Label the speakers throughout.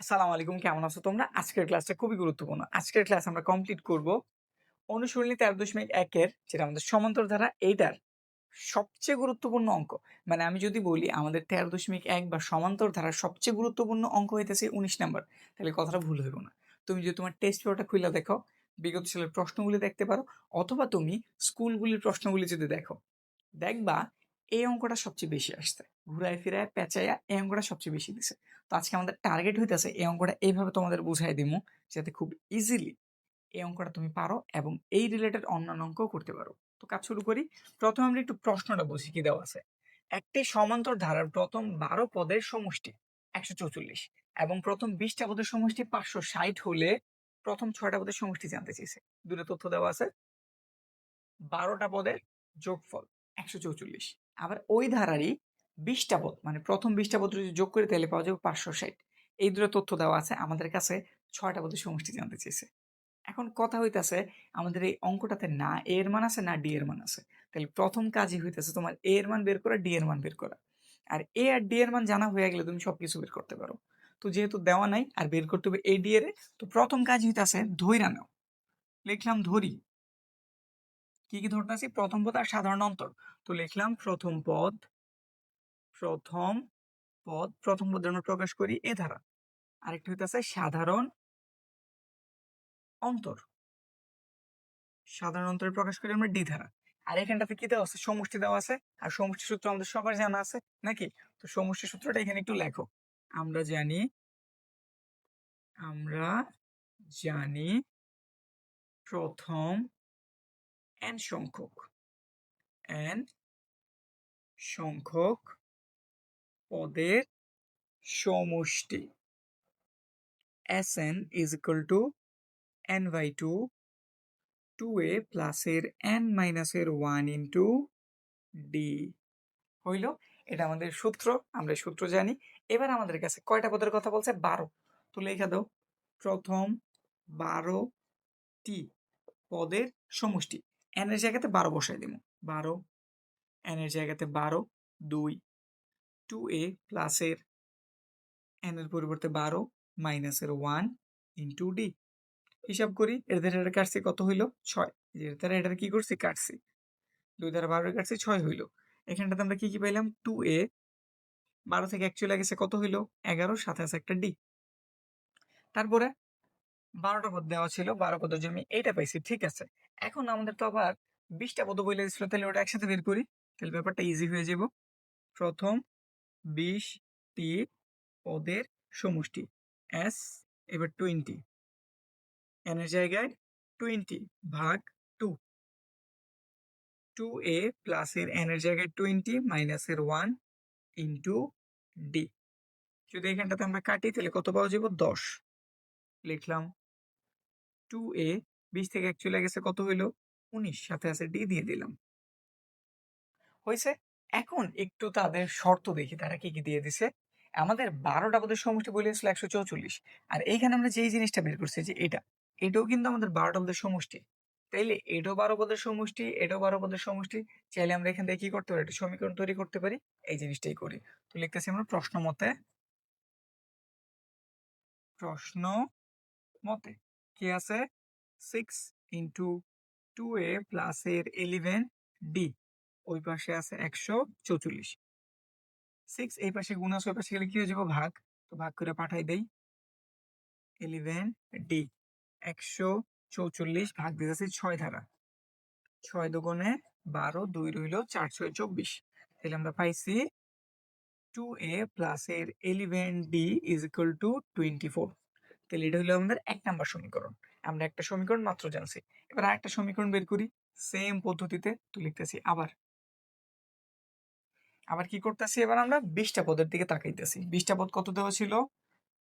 Speaker 1: আসসালামু আলাইকুম, কেমন আছো তোমরা? আজকের ক্লাসটা খুবই গুরুত্বপূর্ণ। আজকের ক্লাস আমরা কমপ্লিট করব অনুশীলনী তেরো দশমিক একের যেটা আমাদের সমান্তর ধারা এইটার সবচেয়ে গুরুত্বপূর্ণ অঙ্ক। মানে আমি যদি বলি আমাদের তেরো দশমিক এক বা সমান্তর ধারার সবচেয়ে গুরুত্বপূর্ণ অঙ্ক হইতেছে উনিশ নাম্বার, তাহলে কথাটা ভুল হইব না। তুমি যদি তোমার টেস্ট পেপারটা খুলে দেখো বিগত সালের প্রশ্নগুলি দেখতে পারো, অথবা তুমি স্কুলগুলির প্রশ্নগুলি যদি দেখো, দেখবা এই অঙ্কটা সবচেয়ে বেশি আসছে। ঘুরায় ফিরায়, পেঁচাইয়া এই অঙ্কটা সবচেয়ে বেশি দিছে। তো আজকে আমাদের টার্গেট হইতেছে এই অঙ্কটা এইভাবে তোমাদের বুঝাই দিব যাতে খুব ইজিলি এই অঙ্কটা তুমি পারো এবং এই রিলেটেড অন্যান্য অঙ্কও করতে পারো। তো কাজ শুরু করি। প্রথমে আমরা একটু প্রশ্নটা বুঝি কি দেওয়া আছে। একটি সমান্তর ধারার প্রথম বারো পদের সমষ্টি একশো চৌচল্লিশ এবং প্রথম বিশটা পদের সমষ্টি পাঁচশো ষাট হলে প্রথম ছয়টা পদের সমষ্টি জানতে চেয়েছে দুটো তথ্য দেওয়া আছে। বারোটা পদের যোগফল একশো চৌচল্লিশ। আবার ওই ধারারই বিশটা পদ মানে প্রথম বিশটা পদ যদি যোগ করে তাহলে পাওয়া যাবে পাঁচশো ষাট। এই দুটো তথ্য দেওয়া আছে। আমাদের কাছে ছয়টা পদের সমষ্টি জানতে চেয়েছে। এখন কথা হইতেছে, আমাদের এই অঙ্কটাতে না এ এর মান আছে, না ডি এর মান আছে। তাহলে প্রথম কাজই হইতেছে তোমার এ এর মান বের করা, ডি এর মান বের করা। আর এ আর ডি এর মান জানা হয়ে গেলে তুমি সবকিছু বের করতে পারো। তো যেহেতু দেওয়া নাই আর বের করতে হবে এ, ডি এর তো প্রথম কাজ হইতাছে ধৈরা নাও। লিখলাম ধরি। কি কি ধরতেছি? প্রথম পদ আর সাধারণ অন্তর। তো লিখলাম প্রথম পদ প্রথম পদ, প্রথম পদের আমরা প্রকাশ করি এ ধারা। আরেকটি হইতেছে সাধারণ অন্তর। সাধারণ অন্তরে প্রকাশ করি আমরা ডি ধারা। আর এখানটাতে কি দেওয়া আছে? সমষ্টি দেওয়া আছে। আর সমষ্টি সূত্র আমাদের সবার জানা আছে, নাকি? তো সমষ্টি সূত্রটা এখানে একটু লেখো। আমরা জানি আমরা জানি প্রথম এন সংখ্যক। এন সংখ্যক পদের সমষ্টি। S N equal to N by two two A প্লাসের এন মাইনাসের ওয়ান ইন্টু ডি হইল? এটা আমাদের সূত্র, আমরা সূত্র জানি। এবার আমাদের কাছে কয়টা পদের কথা বলছে? বারো। তো লেখা দাও। প্রথম বারোটি পদের সমষ্টি। এন এর জায়গাতে বারো বসাই দিব। বারো এন এর জায়গাতে বারো, দুই টু এ প্লাসের এর পরিবর্তে বারো মাইনাসের ওয়ান ইন্টু ডি হিসাব করি, এর দ্বারা এটা কাটছি, কত হইল? ছয়। এর দ্বারা এটার কি করছি? কাটছি। দুই দ্বারা বারো কাটছি, ছয় হইল। এখানটাতে আমরা কি কি পাইলাম? টু এ বারো থেকে অ্যাকচুয়ালি গেছে, কত হইল? এগারো আছে একটা ডি তারপরে বারোটা পদ দেওয়া ছিল, বারো পদের জন্য এইটা পাইছি, ঠিক আছে। এখন আমাদের তো আবার বিশটা পদ বলে দিচ্ছিল তাহলে ওটা একসাথে বের করি, তাহলে ব্যাপারটা ইজি হয়ে যাব প্রথম বিশটি পদের সমষ্টি। এস এবার টোয়েন্টি এন এর জায়গায় টোয়েন্টি ভাগ টু টু এ প্লাসের এন এর জায়গায় টোয়েন্টি মাইনাসের ওয়ান ইন্টু ডি যদি এখানটাতে আমরা কাটি, তাহলে কত পাওয়া যাব? দশ। লিখলাম টু এ বিশ থেকে অ্যাকচুয়ালি গেছে, কত হইল? উনিশ। সাথে আছে ডি দিয়ে দিলাম। হয়েছে এখন একটু তাদের শর্ত দেখি, তারা কি কি দিয়ে দিছে। আমাদের বারোটা পদের সমষ্টি বলেছিল একশো চৌচল্লিশ। আর এইখানে আমরা যেই জিনিসটা বের করছি, যে এটা, এটাও কিন্তু আমাদের বারোটা পদের সমষ্টি। তাইলে এটাও বারো পদের সমষ্টি, এটাও বারো পদের সমষ্টি, চাইলে আমরা এখান থেকে কি করতে পারি, একটা সমীকরণ তৈরি করতে পারি, এই জিনিসটাই করি। তো লিখতেছি আমরা প্রশ্ন মতে। প্রশ্ন মতে, কি আছে? Six into two A plus এর ইলেভেন ডি ওই পাশে আছে একশো চৌচল্লিশ। সিক্স এই পাশে গুণ আছে, ওই পাশে গেলে কি হয়ে যাব? ভাগ। তো ভাগ করে পাঠাই দেই। ইলেভেন ডি একশো চৌচল্লিশ ভাগ দিতেছি ছয় ধারা। ছয় দুগুণে বারো, দুই রইল চার ছয় চব্বিশ। তাহলে আমরা পাইছি টু এ প্লাস এর eleven D is equal to twenty four তাহলে এটা হলো আমাদের এক নাম্বার সমীকরণ। আমরা একটা সমীকরণ মাত্র জানছি। এবার আরেকটা সমীকরণ বের করি। সেম পদ্ধতিতে তো লিখতেছি আবার। আবার কি করতেছি? এবার আমরা বিশটা পদের দিকে তাকাইতেছি। বিশটা পদ কত দেওয়া ছিল?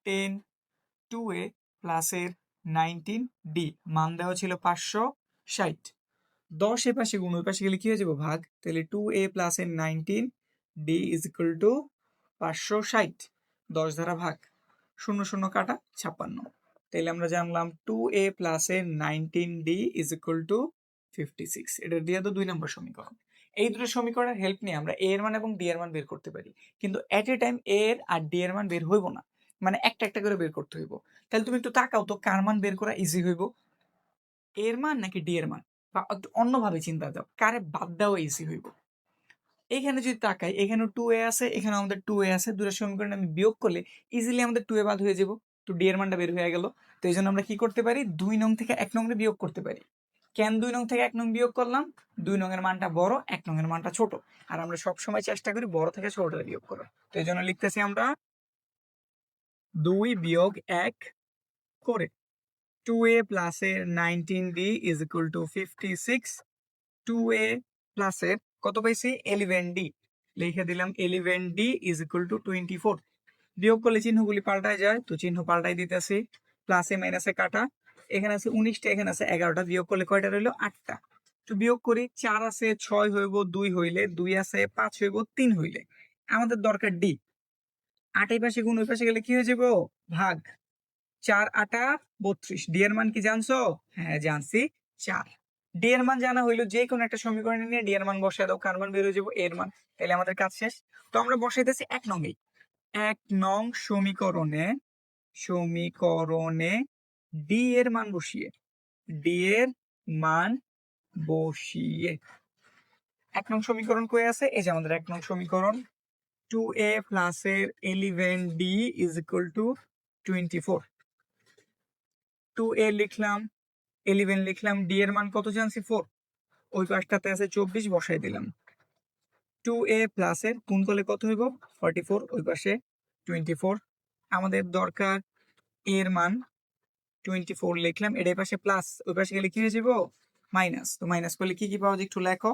Speaker 1: টেন টু এ প্লাসের নাইনটিন ডি। মান দেওয়া ছিল পাঁচশো ষাট। দশ এ পাশে গুণ পাশে গেলে কি হয়ে যাব ভাগ? তাহলে টু এ প্লাসের nineteen D is equal to পাঁচশো ষাট। দশ দ্বারা ভাগ। শূন্য শূন্য কাটা ছাপ্পান্ন। তাহলে আমরা জানলাম টু এ প্লাসের nineteen D is equal to fifty six. এটা দিয়ে তো দুই নম্বর সমীকরণ। এই দুটো সমীকরণের হেল্প নিয়ে আমরা এ এর মান এবং ডি এর মান বের করতে পারি। কিন্তু এট এ টাইম এ এর আর ডি এর মান বের হইব না। মানে একটা একটা করে বের করতে হইব। তাহলে তুমি একটু তাকাও তো, কার মান বের করা ইজি হইব? এর মান নাকি ডি এর মান? বা একটু অন্যভাবে চিন্তা দাও, কারে বাদ দেওয়া ইজি হইব? এখানে যদি তাকাই এখানে টু এ আছে এখানে আমাদের টু এ আছে, দুটো সমীকরণ আমি বিয়োগ করলে ইজিলি আমাদের টু এ বাদ হয়ে যাব। তো ডি এর মানটা বের হয়ে গেল। তো এই জন্য আমরা কি করতে পারি? দুই নং থেকে এক নংরে বিয়োগ করতে পারি। কেন দুই নং থেকে এক নং বিয়োগ করলাম? দুই নং এর মানটা বড়, এক নং এর মানটা ছোট। আর আমরা সবসময় চেষ্টা করি বড় থেকে ছোটটা বিয়োগ করার। তো এই জন্য লিখতেছি আমরা দুই বিয়োগ এক করে। টু এ প্লাস প্লাসের nineteen D is equal to fifty six two A প্লাসের কত পাইছি? এলিভেন ডি লিখে দিলাম eleven D is equal to twenty four বিয়োগ করলে চিহ্নগুলি পাল্টায় যায়, তো চিহ্ন পাল্টাই দিতেছি। প্লাসে মাইনাসে কাটা। এখানে আছে উনিশটা, এখানে আছে এগারোটা, বিয়োগ করলে কয়টা রইল? আটটা। তো বিয়োগ করি চার আছে, ছয় হইব দুই হইলে, দুই আছে, পাঁচ হইব তিন হইলে। আমাদের দরকার ডি। আটের পাশে গুণ, ওই পাশে গেলে কি হয়ে যাব? ভাগ। চার, আটা, বত্রিশ। ডি এর মান কি জানছো? হ্যাঁ জানছি। চার। ডি এর মান জানা হইল যে কোনো একটা সমীকরণে নিয়ে ডি এর মান বসায় দাও, কার মান বের হয়ে যাব? এর মান। তাহলে আমাদের কাজ শেষ। তো আমরা বসাইতেছি এক নঙ্গেই এক নং সমীকরণে সমীকরণে ডি এর মান বসিয়ে ডি এর মান বসিয়ে। এক নং সমীকরণ কই আছে? এই যে আমাদের এক নং সমীকরণ। টু এ প্লাস এর eleven D is equal to twenty four two A লিখলাম এলিভেন লিখলাম ডি এর মান কত জানছি? ফোর ওই পাশটাতে আছে চব্বিশ, বসাই দিলাম। টু এ প্লাসের গুণ করলে কত হইব? ফর্টি ফোর ওই পাশে টোয়েন্টি ফোর আমাদের দরকার এর মান টোয়েন্টি ফোর লিখলাম এর পাশে প্লাস ওই পাশে গেলে কি হয়ে যাব? মাইনাস তো মাইনাস করলে কি কি পাওয়া যায় একটু লেখো।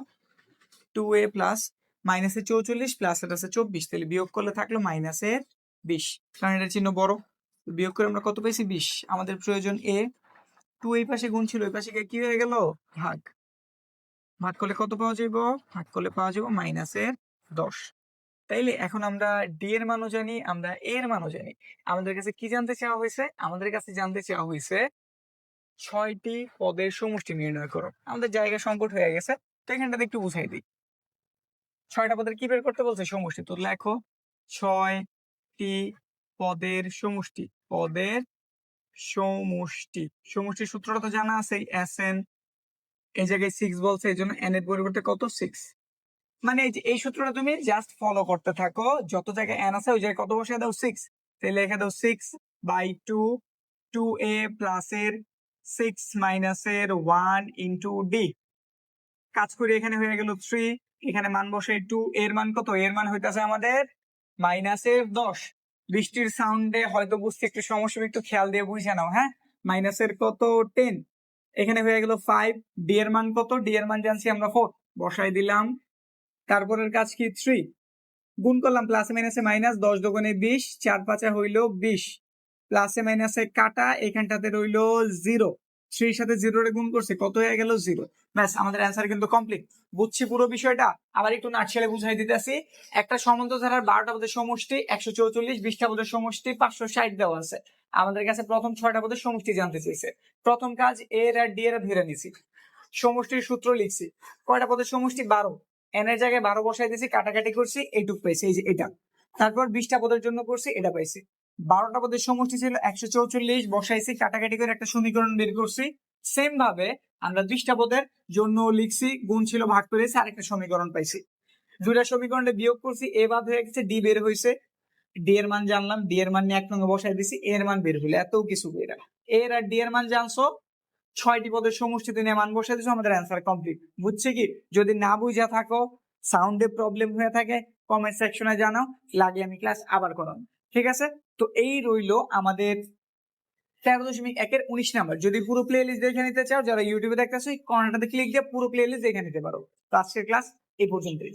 Speaker 1: টু এ প্লাস মাইনাসে চৌচল্লিশ প্লাস এটা আছে চব্বিশ। তাহলে বিয়োগ করলে থাকল মাইনাসের বিশ। কারণ এটার চিহ্ন বড়। বিয়োগ করে আমরা কত পেয়েছি? বিশ। আমাদের প্রয়োজন এ টু এই পাশে গুণ ছিল, ওই পাশে গিয়ে কি হয়ে গেল? ভাগ। ভাগ করলে কত পাওয়া যাইব? ভাগ করলে পাওয়া যাব মাইনাসের দশ। তাইলে এখন আমরা ডি এর মানও জানি, আমরা এ এর মানও জানি। আমাদের কাছে কি জানতে চাওয়া হয়েছে? আমাদের কাছে জানতে চাওয়া হয়েছে, ছয়টি পদের সমষ্টি নির্ণয় করো। আমাদের জায়গা সংকট হয়ে গেছে, তো এখানটাতে একটু বুঝাই দিই। ছয়টা পদের কি বের করতে বলছে? সমষ্টি। তো লেখো, ছয়টি পদের সমষ্টি পদের সমষ্টি। সমষ্টির সূত্রটা তো জানা আছে এস এন এই জায়গায় সিক্স বলছে, এই জন্য এন এর পরিবর্তে কত? সিক্স মানে এই সূত্রটা তুমি জাস্ট ফলো করতে থাকো। যত জায়গায় এন আছে, ওই জায়গায় কত বসে দাও? সিক্স তাহলে লিখে দাও six by two two A plus এর সিক্স মাইনাসের ওয়ান ইন্টু ডি কাজ করে, এখানে হয়ে গেল থ্রি এখানে মান বসে টু এর মান কত? এর মান হইতাছে আমাদের মাইনাসের দশ। বৃষ্টির সাউন্ডে হয়তো বুঝতে একটু সমস্যা, একটু খেয়াল দিয়ে বুঝে নাও হ্যাঁ? মাইনাসের কত? টেন এখানে হয়ে গেল ফাইভ ডি এর মান কত? ডি এর মান জানছি আমরা ফোর বসাই দিলাম। তারপরের কাজ কি থ্রি গুণ করলাম প্লাসে মাইনাসে মাইনাস দশ দোকানে বিশ, চার পাঁচে হইল বিশ। প্লাসে মাইনাসে কাটা, এখানটাতে রইল জিরো থ্রির সাথে জিরোরে গুণ করছে, কত হয়ে গেল জিরো ব্যাস, আমাদের অ্যান্সার কিন্তু কমপ্লিট বুঝছি পুরো বিষয়টা? আবার একটু নাটশেলে বুঝাই দিতেছি। একটা সমান্তর ধারার বারোটা পদের সমষ্টি, একশো চৌচল্লিশ, বিশটা পদের সমষ্টি, পাঁচশো ষাট দেওয়া আছে। আমাদের কাছে প্রথম ছয়টা পদের সমষ্টি জানতে চাইছে। প্রথম কাজ এর আর ডি এর ধরে নিছি। সমষ্টির সূত্র লিখছি। কয়টা পদের সমষ্টি? বারো। এন এর জায়গায় বারো বসাই দিয়েছি, কাটাকাটি করছি, এইটুক পাইছি, এই যে এটা। তারপর বিশটা পদের জন্য করছি, এটা পাইছি। বারোটা পদের সমষ্টি ছিল একশো চৌচল্লিশ, বসাইছি, কাটাকাটি করে একটা সমীকরণ বের করছি। সেম ভাবে আমরা বিশটা পদের জন্য লিখছি, গুণ ছিল ভাগ করেছি, আরেকটা সমীকরণ পাইছি। দুইটা সমীকরণে বিয়োগ করছি, এ বাদ হয়ে গেছে, ডি বের হয়েছে ডি এর মান জানলাম ডি এর মান নিয়ে এক নঙ্গে বসাই দিছি এর মান বের হইল, এত কিছু বের এর আর ডি এর মান জানছো ছয়টি পদের সমষ্টি নিয়ে মান বসাই দিছো, আমাদের অ্যান্সার কমপ্লিট বুঝছে কি? যদি না বুঝা থাকো সাউন্ডে প্রবলেম হয়ে থাকে কমেন্ট সেকশনে জানাও লাগে আমি ক্লাস আবার করাম ঠিক আছে? তো এই রইল আমাদের তেরো দশমিক একের উনিশ নাম্বার যদি পুরো প্লে লিস্ট দেখে নিতে চাও, যারা ইউটিউবে দেখতেছো, এই কর্নারটাতে ক্লিক দিয়ে পুরো প্লে লিস্ট দেখে নিতে পারো। তো আজকের ক্লাস এই পর্যন্তই।